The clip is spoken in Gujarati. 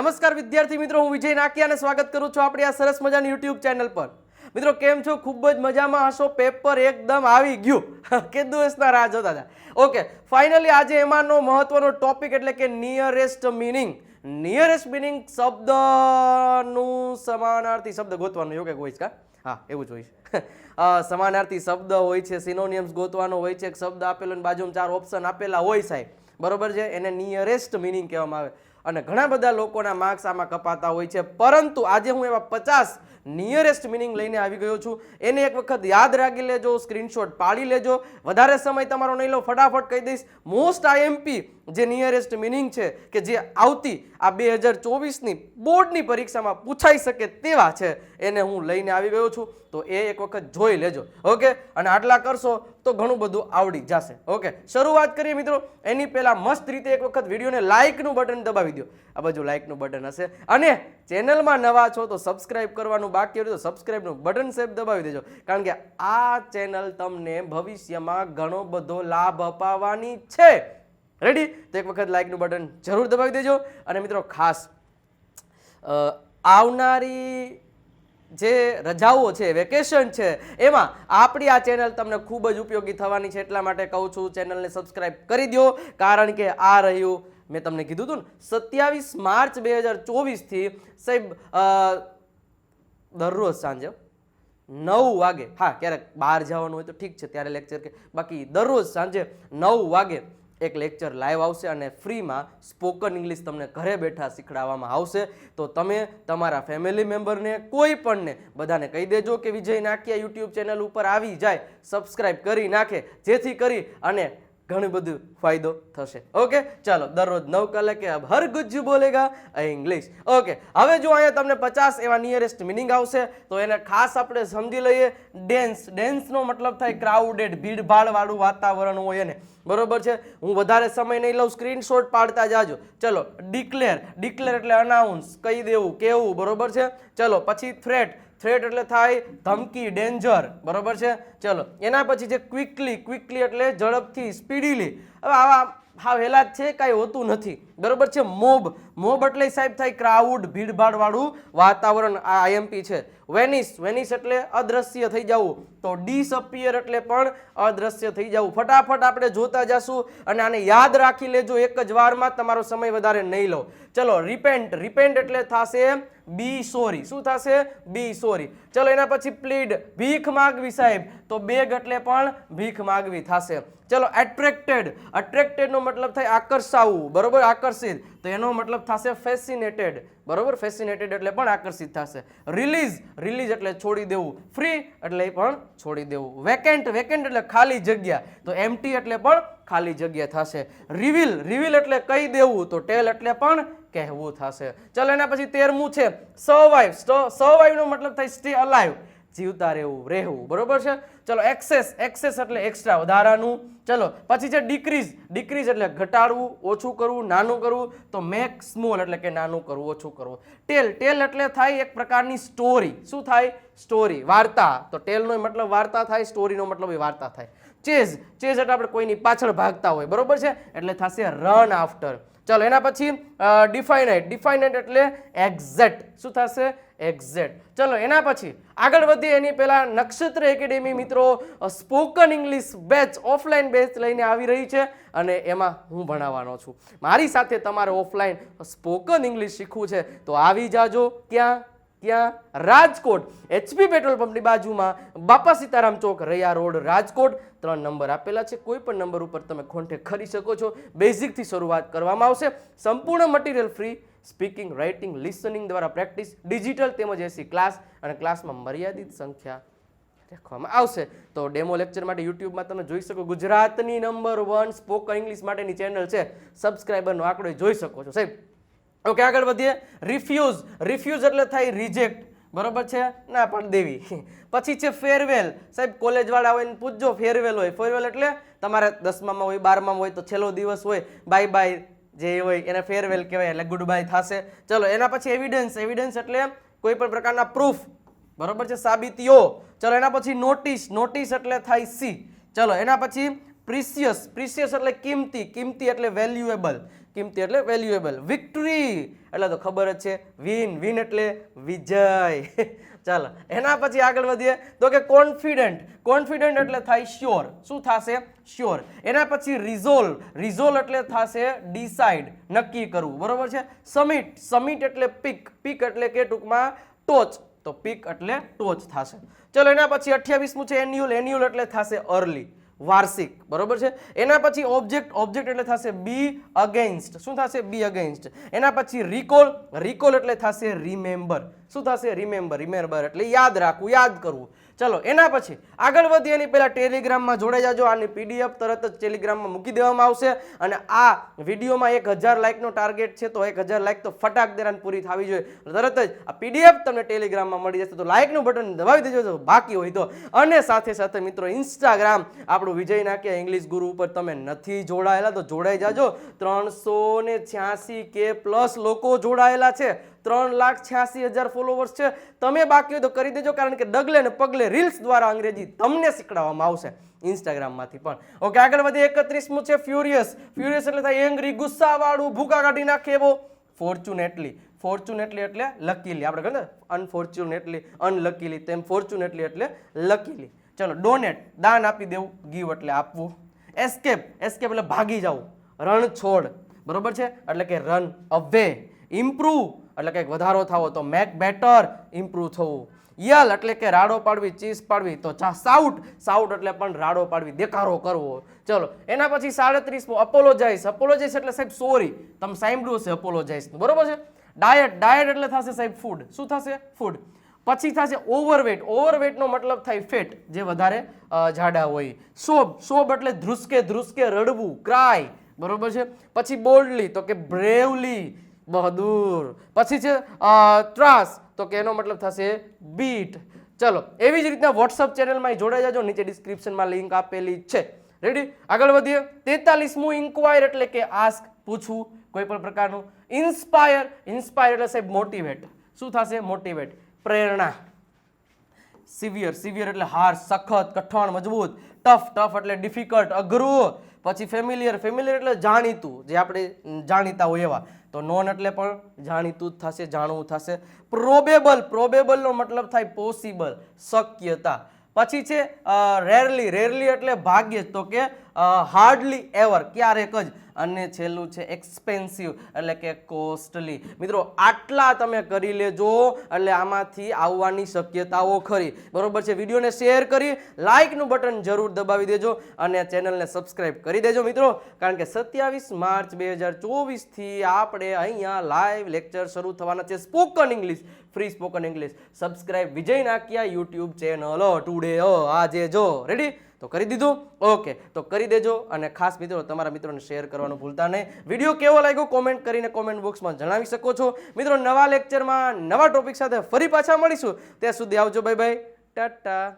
નમસ્કાર વિદ્યાર્થી મિત્રો, હું વિજય નાકી અને સ્વાગત કરું છું આપણી આ સરસ મજાની યુટ્યુબ ચેનલ પર. મિત્રો, કેમ છો? ખૂબ જ મજામાં હશો? પેપર એકદમ આવી ગયું. કે દિવસના રાહ જોતા હતા. ઓકે ફાઇનલી આજે એમાંનો મહત્વનો ટોપિક એટલે કે નિયરેસ્ટ મિનિંગ નિયરેસ્ટ મિનિંગ શબ્દનું સમાનાર્થી શબ્દ ગોતવાનું કંઈક હોય છે કા? હા, એવું જ હોય છે. સમાનાર્થી શબ્દ હોય છે સિનોનિયમ્સ ગોતવાનો હોય છે, એક શબ્દ આપેલો અને બાજુમાં ચાર ઓપ્શન આપેલા હોય સાહેબ. બરોબર છે? એને નિયરેસ્ટ મિનિંગ કહેવામાં આવે. અને ઘણા બધા લોકોના માર્ક્સ આમાં કપાતા હોય છે. પરંતુ આજે હું એવા પચાસ નિયરેસ્ટ મિનિંગ લઈને આવી ગયો છું. એને એક વખત યાદ રાખી લેજો સ્ક્રીનશોટ પાડી લેજો. વધારે સમય તમારો નહીં લો, ફટાફટ કહી દઈશ. મોસ્ટ આઈએમપી જે નિયરેસ્ટ મિનિંગ છે કે જે આવતી આ બે હજાર ચોવીસની બોર્ડની પરીક્ષામાં પૂછાઈ શકે તેવા છે, એને હું લઈને આવી ગયો છું. તો એ એક વખત જોઈ લેજો. ઓકે? અને આટલા કરશો તો ઘણું બધું આવડી જશે. ઓકે? શરૂઆત કરીએ મિત્રો. એની પહેલાં મસ્ત રીતે એક વખત વિડીયોને લાઇકનું બટન દબાવી દો. આ બાજુ લાઇકનું બટન હશે. અને ચેનલમાં નવા છો તો સબસ્ક્રાઇબ કરવાનું બાકી હોય તો સબસ્ક્રાઇબનું બટન સેફ દબાવી દેજો. કારણ કે આ ચેનલ તમને ભવિષ્યમાં ઘણો બધો લાભ અપાવવાની છે. રેડી તો એક વખત લાઇકનું બટન જરૂર દબાવી દેજો. અને મિત્રો, ખાસ આવનારી જે રજાઓ છે વેકેશન છે, એમાં આપણી આ ચેનલ તમને ખૂબ જ ઉપયોગી થવાની છે. એટલા માટે કહું છું ચેનલને સબસ્ક્રાઇબ કરી દો કારણ કે આ રહ્યું, મેં તમને કીધું હતું ને, સત્યાવીસ માર્ચ બે હજાર ચોવીસથી સાહેબ દરરોજ સાંજે નવ વાગે, હા, ક્યારેક બહાર જવાનું હોય તો ઠીક છે, ત્યારે લેક્ચર કે, બાકી દરરોજ સાંજે નવ વાગે એક લેક્ચર લાઈવ આવશે અને ફ્રીમાં સ્પોકન ઇંગ્લિશ તમને ઘરે બેઠા શીખડાવવામાં આવશે. તો તમે તમારા ફેમિલી મેમ્બરને કોઈ પણને બધાને કહી દેજો કે વિજય નાખ્યા યુટ્યુબ ચેનલ ઉપર આવી જાય. સબસ્ક્રાઈબ કરી નાખે. જેથી કરી અને ઘણું બધું ફાયદો થશે. ઓકે? ચાલો, દરરોજ નવ કલાકે અબ હર ગુજ્જુ બોલેગા ઇંગ્લિશ. ઓકે, હવે જો અહીંયા તમને પચાસ એવા નિયરેસ્ટ મિનિંગ આવશે, તો એને ખાસ આપણે સમજી લઈએ. ડેન્સ ડેન્સનો મતલબ થાય ક્રાઉડેડ ભીડભાડવાળું વાતાવરણ હોય એને. બરોબર છે? હું વધારે સમય નહીં લઉં સ્ક્રીનશોટ પાડતા જાજો. ચલો ડિક્લેર ડિક્લેર એટલે અનાઉન્સ કહી દેવું કેવું બરોબર છે? ચલો, પછી થ્રેટ થ્રેટ એટલે થાય ધમકી ડેન્જર બરોબર છે? ચલો, એના પછી છે ક્વિકલી ક્વિકલી એટલે ઝડપથી સ્પીડીલી હવે આવા, હા, વહેલા જ છે, કાંઈ હોતું નથી. બરોબર છે? મોબ મોબ એટલે સાહેબ થાય ક્રાઉડ ભીડભાડવાળું વાતાવરણ. આ આઈએમપી છે. વેનિસ વેનિસ એટલે અદ્રશ્ય થઈ જવું. તો ડિસઅપિયર એટલે પણ અદ્રશ્ય થઈ જવું. ફટાફટ આપણે જોતા જશું અને આને યાદ રાખી લેજો એક જ વારમાં. તમારો સમય વધારે નહીં લો. ચલો રિપેન્ટ રિપેન્ટ એટલે થશે બી સોરી. શું થશે? Be sorry. ચલો એના પછી પ્લીડ ભીખ માગવી સાહેબ. તો બેગ એટલે પણ ભીખ માગવી થશે. ચલો એટ્રેક્ટેડ અટ્રેક્ટેડનો મતલબ થાય આકર્ષાવું. બરોબર? આકર્ષિત. તો એનો મતલબ થશે ફેસિનેટેડ બરોબર? ફેસિનેટેડ એટલે પણ આકર્ષિત થશે. રિલીઝ રિલીઝ એટલે છોડી દેવું. ફ્રી એટલે પણ છોડી દેવું. વેકેન્ટ વેકેન્ટ એટલે ખાલી જગ્યા. તો એમટી એટલે પણ ખાલી જગ્યા થશે. રિવિલ રિવિલ એટલે કહી દેવું. તો ટેલ એટલે પણ કહેવું થશે. ચલો એના પછી તેરમું છે સવાઈવ સર્વાઈવ નો મતલબ થાય સ્ટે અલાઈવ જીવતા રહેવું રહેવું. બરોબર છે? ચલો એક્સેસ એક્સેસ એટલે એક્સ્ટ્રા વધારાનું. ચલો, પછી છે ડિક્રીઝ ડિક્રીઝ એટલે ઘટાડવું, ઓછું કરવું, નાનું કરવું. તો મેક સ્મોલ એટલે કે નાનું કરવું, ઓછું કરવું. ટેલ ટેલ એટલે થાય એક પ્રકારની સ્ટોરી શું થાય? સ્ટોરી વાર્તા. તો ટેલનો મતલબ વાર્તા થાય સ્ટોરીનો મતલબ એ વાર્તા થાય. ચેઝ ચેઝ એટલે આપણે કોઈની પાછળ ભાગતા હોય. બરોબર છે? એટલે થશે રન આફ્ટર ચલો, એના પછી ડિફાઇનાઇટ ડિફાઇનાઇટ એટલે એક્ઝેક્ટ શું થશે? એક્ઝેક્ટ ચલો, એના પછી, આગળ વધીએ. એની પહેલાં નક્ષત્ર એકેડેમી મિત્રો spoken English batch offline batch લઈને આવી રહી છે અને એમાં હું ભણાવવાનો છું. મારી સાથે તમારે ઓફલાઈન સ્પોકન ઇંગ્લિશ શીખવું છે. તો આવી જાજો. ક્યાં? ક્યાં રાજકોટ એચપી પેટ્રોલ પંપની બાજુમાં બાપા સીતારામ ચોક, રૈયા રોડ, રાજકોટ. ત્રણ નંબર આપેલા છે. કોઈ પણ નંબર ઉપર તમે કોન્ટેક્ટ કરી શકો છો. બેઝિકથી શરૂઆત કરવામાં આવશે. સંપૂર્ણ material free speaking writing listening દ્વારા પ્રેક્ટિસ ડિજિટલ તેમજ એસી ક્લાસ અને ક્લાસમાં મર્યાદિત સંખ્યા રાખવામાં આવશે. તો ડેમો લેક્ચર માટે યુટ્યુબમાં તમે જોઈ શકો ગુજરાતની નંબર વન સ્પોકન ઇંગ્લિશ માટેની ચેનલ છે. સબસ્ક્રાઈબરનો આંકડો જોઈ શકો છો. સાહેબ ઓકે, આગળ વધીએ. રિફ્યુઝ રિફ્યુઝ એટલે થાય રિજેક્ટ બરોબર છે? ના, પણ દેવી. પછી છે ફેરવેલ સાહેબ, કોલેજવાળા હોય ને પૂછજો ફેરવેલ હોય. ફેરવેલ એટલે તમારે દસમામાં હોય, બારમામાં હોય, તો છેલ્લો દિવસ હોય. બાય બાય જે હોય, એને ફેરવેલ કહેવાય. એટલે ગુડ બાય થશે. ચલો, એના પછી એવિડન્સ એવિડન્સ એટલે કોઈ પણ પ્રકારના પ્રૂફ બરોબર છે? સાબિતીઓ. ચલો, એના પછી નોટિસ નોટિસ એટલે થાય સી ચલો, એના પછી પ્રિસિયસ પ્રિસિયસ એટલે કિંમતી. કિંમતી એટલે વેલ્યુએબલ કિંમતી એટલે વેલ્યુએબલ વિક્ટરી એટલે તો ખબર જ છે વિન વિન એટલે વિજય. ચાલો, એના પછી આગળ વધીએ. તો કે કોન્ફિડન્ટ કોન્ફિડન્ટ એટલે થાય શ્યોર શું થશે? શ્યોર એના પછી રિઝોલ્વ રિઝોલ્વ એટલે થશે ડિસાઇડ નક્કી કરવું. બરોબર છે? સમિટ સમિટ એટલે પીક પીક એટલે કે ટૂંકમાં ટોચ. તો પીક એટલે ટોચ થશે. ચલો, એના પછી અઠ્યાવીસમું છે એન્યુઅલ એન્યુઅલ એટલે થશે અર્લી વાર્ષિક, બરોબર છે? એના પછી ઓબ્જેક્ટ ઓબ્જેક્ટ એટલે થશે બી અગેન્સ્ટ શું થશે? બી અગેન્સ્ટ એના પછી રિકોલ રિકોલ એટલે થશે રિમેમ્બર શું થશે? રિમેમ્બર રિમેમ્બર એટલે યાદ રાખવું, યાદ કરવું. ચલો, એના પછી આગળ વધીએ એની પહેલાં ટેલિગ્રામમાં જોડાઈ જાજો. આની પીડીએફ તરત જ ટેલિગ્રામમાં મૂકી દેવામાં આવશે અને આ વિડીયોમાં એક હજાર લાઇકનો ટાર્ગેટ છે, તો એક હજાર લાઇક તો ફટાક દેરાન પૂરી થવી જોઈએ. તરત જ આ પીડીએફ તમને ટેલિગ્રામમાં મળી જશે. તો લાઇકનું બટન દબાવી દેજો, જો બાકી હોય તો. અને સાથે સાથે મિત્રો ઇન્સ્ટાગ્રામ, આપણું વિજય નાખ્યા ઇંગ્લિશ ગુરુ ઉપર તમે નથી જોડાયેલા, તો જોડાઈ જાજો. ત્રણસો ને છ્યાસી કે પ્લસ લોકો જોડાયેલા છે. ત્રણ લાખ છ્યાસી હજાર ફોલોવર્સ છે. તમે બાકી હોય તો કરી દેજો, કારણ કે ડગલે ને પગલે રીલ્સ દ્વારા અંગ્રેજી તમને શીખડાવવામાં આવશે ઇન્સ્ટાગ્રામમાંથી પણ. ઓકે, આગળ વધીએ. એકત્રીસમું છે ફ્યુરિયસ ફ્યુરિયસ એટલે થાય એંગ્રી ગુસ્સાવાળું, ભૂકા કાઢી નાખે એવો. ફોર્ચ્યુનેટલી ફોર્ચ્યુનેટલી એટલે લકીલી આપણે કહે ને? અનફોર્ચ્યુનેટલી અનલકીલી તેમ ફોર્ચ્યુનેટલી એટલે લકીલી ચલો ડોનેટ દાન આપી દેવું. ગીવ એટલે આપવું. એસ્કેપ એસ્કેપ એટલે ભાગી જવું. રણ છોડ. બરોબર છે? એટલે કે રન અવે ઇમ્પ્રૂવ એટલે કંઈક વધારો થવો તો મેક બેટર ઇમ્પ્રૂવ થવું. યલ એટલે કે રાડો પાડવી, ચીસ પાડવી, તો ચા સાઉટ સાઉટ એટલે પણ રાડો પાડવી, દેખારો કરવો. ચલો, એના પછી સાડત્રીસમો અપોલોજાઇઝ અપોલોજાઇઝ એટલે સાહેબ સોરી તમે સાંભળ્યું હશે અપોલોજાઇઝ બરોબર છે? ડાયટ ડાયટ એટલે થશે સાહેબ ફૂડ શું થશે? ફૂડ પછી થશે ઓવરવેટ ઓવરવેટનો મતલબ થાય ફેટ જે વધારે જાડા હોય. શોભ શોભ એટલે ધ્રુસકે ધ્રુસકે રડવું ક્રાય બરોબર છે? પછી બોલ્ડલી તો કે બ્રેવલી બહાદુર. પછી છે ત્રાસ. તો કે એનો મતલબ થશે બીટ. ચલો, એવી જ રીતના વોટ્સઅપ ચેનલમાં જોડાઈ જાજો. નીચે ડિસ્ક્રિપ્શનમાં લિંક આપેલી છે. રેડી આગળ વધીએ. તેતાલીસમું ઇન્ક્વાયર એટલે કે આસ્ક પૂછવું. કોઈ પણ પ્રકારનું. ઇન્સ્પાયર ઇન્સ્પાયર એટલે સાહેબ મોટિવેટ શું થશે? મોટિવેટ પ્રેરણા. સિવિયર સિવિયર એટલે હાર, સખત, કઠણ, મજબૂત. ટફ ટફ એટલે ડિફિકલ્ટ અઘરું. પછી ફેમિલિયર ફેમિલિયર એટલે જાણીતું. જે આપણે જાણીતા હોય એવા. તો નોન એટલે પણ જાણીતું જ થશે, જાણવું થશે. પ્રોબેબલ પ્રોબેબલનો મતલબ થાય પોસિબલ શક્યતા. પછી છે રેરલી રેરલી એટલે ભાગ્યે જ. તો કે હાર્ડલી એવર ક્યારેક જ અને છેલ્લું છે એક્સપેન્સિવ એટલે કે કોસ્ટલી મિત્રો, આટલા તમે કરી લેજો, એટલે આમાંથી આવવાની શક્યતાઓ ખરી. બરોબર છે? વિડીયોને શેર કરી લાઇકનું બટન જરૂર દબાવી દેજો અને ચેનલને સબસ્ક્રાઈબ કરી દેજો મિત્રો. કારણ કે સત્યાવીસ માર્ચ બે હજાર ચોવીસથી આપણે અહીંયા લાઈવ લેક્ચર શરૂ થવાના છે spoken English free spoken English subscribe વિજય નાખ્યા યુટ્યુબ ચેનલ ટુડે આજે જો રેડી તો કરી દીધું? ઓકે. તો કરી દેજો અને ખાસ મિત્રો તમારા મિત્રોને શેર કરવાનું ભૂલતા નહીં. વીડિયો કેવો લાગ્યો કોમેન્ટ કરીને કોમેન્ટ બોક્સમાં જણાવી શકો છો. મિત્રો, નવા લેક્ચરમાં નવા ટોપિક સાથે ફરી પાછા મળીશું. ત્યાં સુધી આવજો. Bye bye tata.